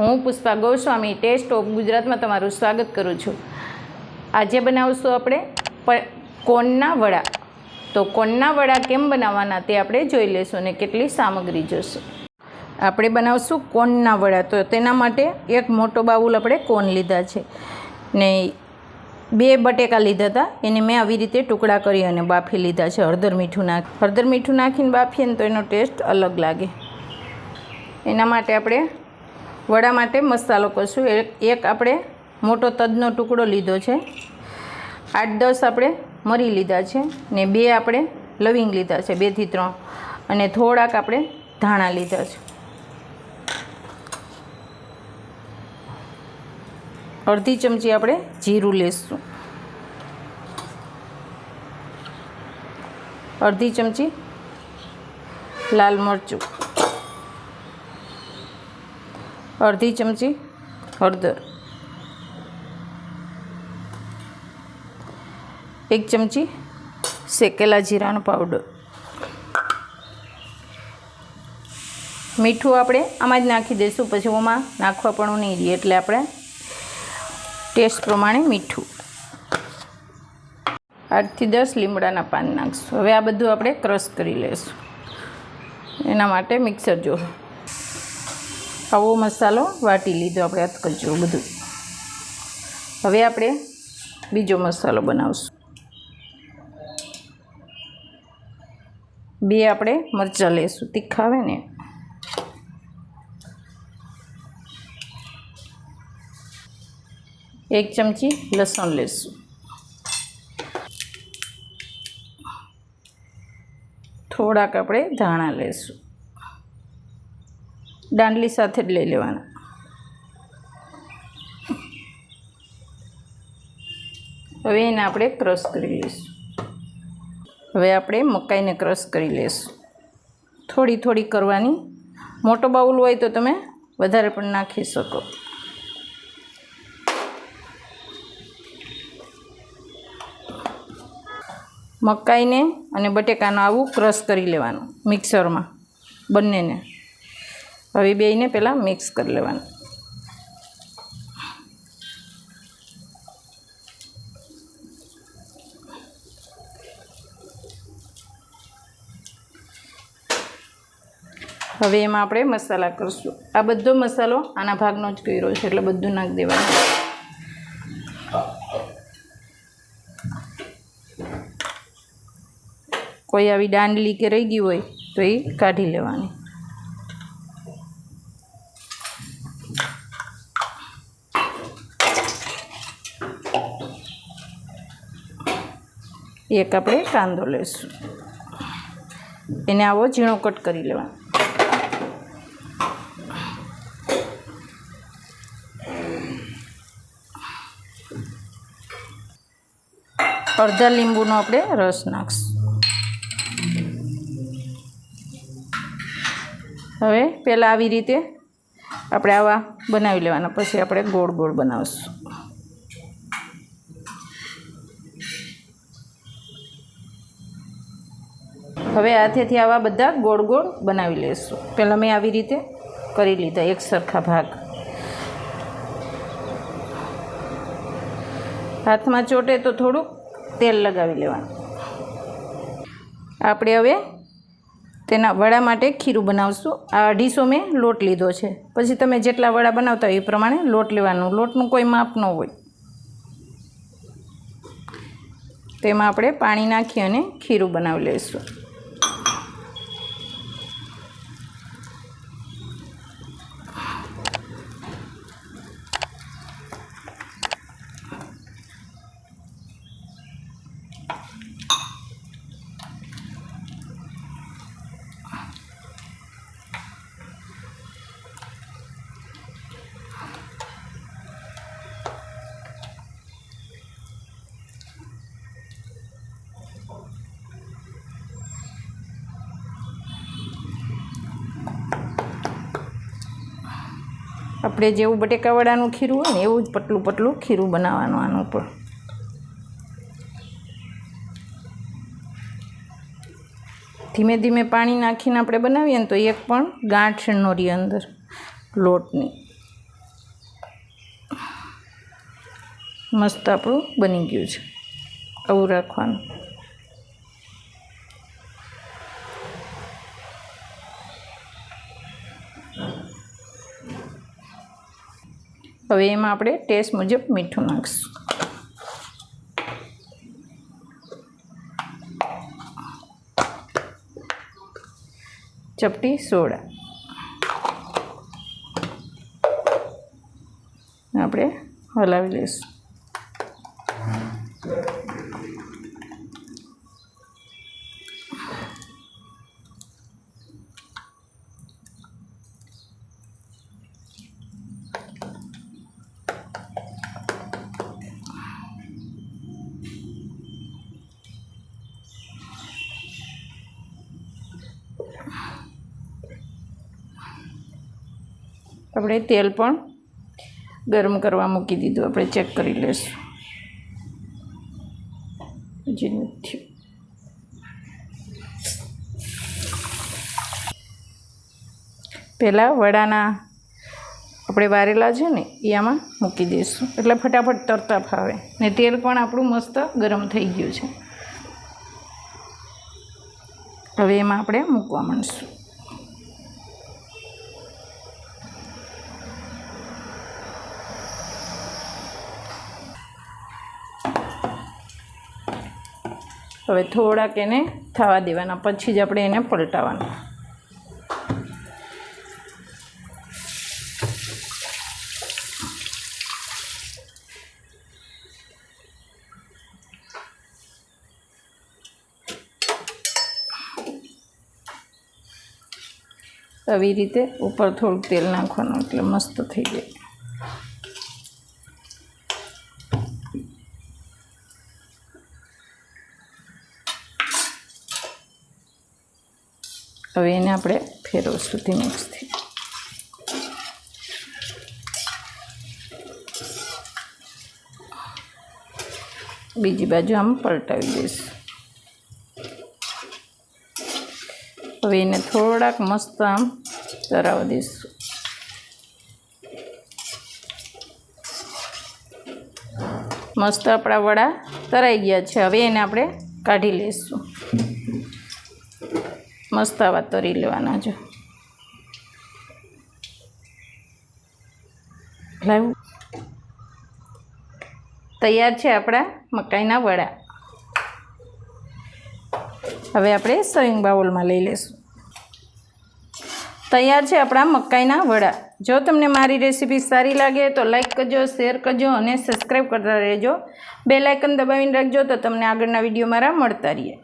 હું Pushpa Goswami test of ગુજરાતમાં તમારું સ્વાગત કરું છું. આજે બનાવશું આપણે કોનના વડા. તો કોનના વડા કેમ બનાવવાના તે આપણે જોઈ લઈશું અને કેટલી સામગ્રી જોઈશું આપણે બનાવશું કોનના વડા. તો તેના માટે એક મોટો બાઉલ આપણે કોન લીધા છે. ને બે બટેકા લીધા હતા. એને મેં આવી રીતે ટુકડા કરી અને બાફી લીધા છે હળદર મીઠું નાખ, હળદર મીઠું નાખીને બાફીએ ને તો એનો ટેસ્ટ અલગ લાગે. એના માટે આપણે વડા માટે મસાલો કરશું. એક આપણે મોટો તજનો ટુકડો લીધો છે. આઠ, દસ આપણે મરી લીધા છે ને બે આપણે લવિંગ લીધા છે બેથી ત્રણ. અને થોડાક આપણે ધાણા લીધા છે. અડધી ચમચી આપણે જીરું લેશું. અડધી ચમચી લાલ મરચું. અડધી ચમચી હળદર. એક ચમચી શેકેલા જીરાનો પાવડર મીઠું આપણે આમાં જ નાખી દઈશું, પછી ઓમાં નાખવા પણ નહીં દઈએ, એટલે આપણે ટેસ્ટ પ્રમાણે મીઠું. આઠથી દસ લીમડાના પાન નાખશું. હવે આ બધું આપણે ક્રશ કરી લઈશું. એના માટે મિક્સર જો આવો મસાલો વાટી લીધો આપણે અધકચરું બધું. હવે આપણે બીજો મસાલો બનાવશું. બે આપણે મરચાં લઈશું તીખા આવે ને. એક ચમચી લસણ લેશું. થોડાક આપણે ધાણા લેશું. દાંડલી સાથે જ લઈ લેવાના. હવે એને આપણે ક્રશ કરી લઈશું. હવે આપણે મકાઈને ક્રશ કરી લઈશું. થોડી થોડી કરવાની. મોટો બાઉલ હોય તો તમે વધારે પણ નાખી શકો. મકાઈને અને બટેકાનું આવું ક્રશ કરી લેવાનું મિક્સરમાં બંનેને. હવે બેયને પહેલાં મિક્સ કરી લેવાનું. હવે એમાં આપણે મસાલા કરીશું. આ બધો મસાલો આના ભાગનો જ કર્યો છે, એટલે બધું નાખી દેવાનું. કોઈ આવી દાંડલી કે રહી ગઈ હોય તો એ કાઢી લેવાની. એક આપણે કાંદો લઈશું. એને આવો ઝીણો કટ કરી લેવાનો. અડધા લીંબુનો આપણે રસ નાખશું. હવે પહેલાં આવી રીતે આપણે આવા બનાવી લેવાના. પછી આપણે ગોળ ગોળ બનાવશું. હવે હાથેથી આવા બધા ગોળ ગોળ બનાવી લઈશું પહેલાં મેં આવી રીતે કરી લીધા એક સરખા ભાગ. હાથમાં ચોટે તો થોડુંક તેલ લગાવી લેવાનું. આપણે હવે તેના વડા માટે ખીરું બનાવશું. આ અઢીસો મેં લોટ લીધો છે. પછી તમે જેટલા વડા બનાવતા હોય એ પ્રમાણે લોટ લેવાનું. લોટનું કોઈ માપ ન હોય. તેમાં આપણે પાણી નાખી અને ખીરું બનાવી લઈશું. આપણે જેવું બટેકાવાળાનું ખીરું હોય ને એવું જ પતલું પતલું ખીરું બનાવવાનું આનું પણ ધીમે ધીમે પાણી નાખીને આપણે બનાવીએ ને તો એક પણ ગાંઠ ન અંદર લોટની. મસ્ત આપણું બની ગયું છે. આવું રાખવાનું. હવે એમાં આપણે ટેસ્ટ મુજબ મીઠું નાખીશું. ચપટી સોડા. આપણે હલાવી લઈશું. આપણે તેલ પણ ગરમ કરવા મૂકી દીધું. આપણે ચેક કરી લઈશું. હજી નથી. પહેલાં વડાના આપણે વારેલા છે ને એ આમાં મૂકી દઈશું. એટલે ફટાફટ તરતા ફાવે. ને તેલ પણ આપણું મસ્ત ગરમ થઈ ગયું છે. હવે એમાં આપણે મૂકવા માંડશું. હવે થોડાક એને થવા દેવાના, પછી જ આપણે એને પલટાવાના. આવી રીતે ઉપર થોડુંક તેલ નાખવાનું, એટલે મસ્ત થઈ જાય. હવે એને આપણે ફેરવશું મિક્સથી બીજી બાજુ આમ પલટાવી દઈશું. હવે એને થોડાક મસ્ત આમ તરાવી દઈશું. મસ્ત આપણા વડા તરાઈ ગયા છે. હવે એને આપણે કાઢી લઈશું. મસ્ત આવા તરી લેવાના જો. લાવ. તૈયાર છે આપણા મકાઈના વડા. હવે આપણે સવિંગ બાઉલમાં લઈ લઈશું તૈયાર છે આપણા મકાઈના વડા. જો તમને મારી રેસીપી સારી લાગે તો લાઈક કરજો, શેર કરજો અને સબસ્ક્રાઈબ કરતા રહેજો. બે લાઇકન દબાવીને રાખજો તો તમને આગળના વીડિયો મારા મળતા રહીએ.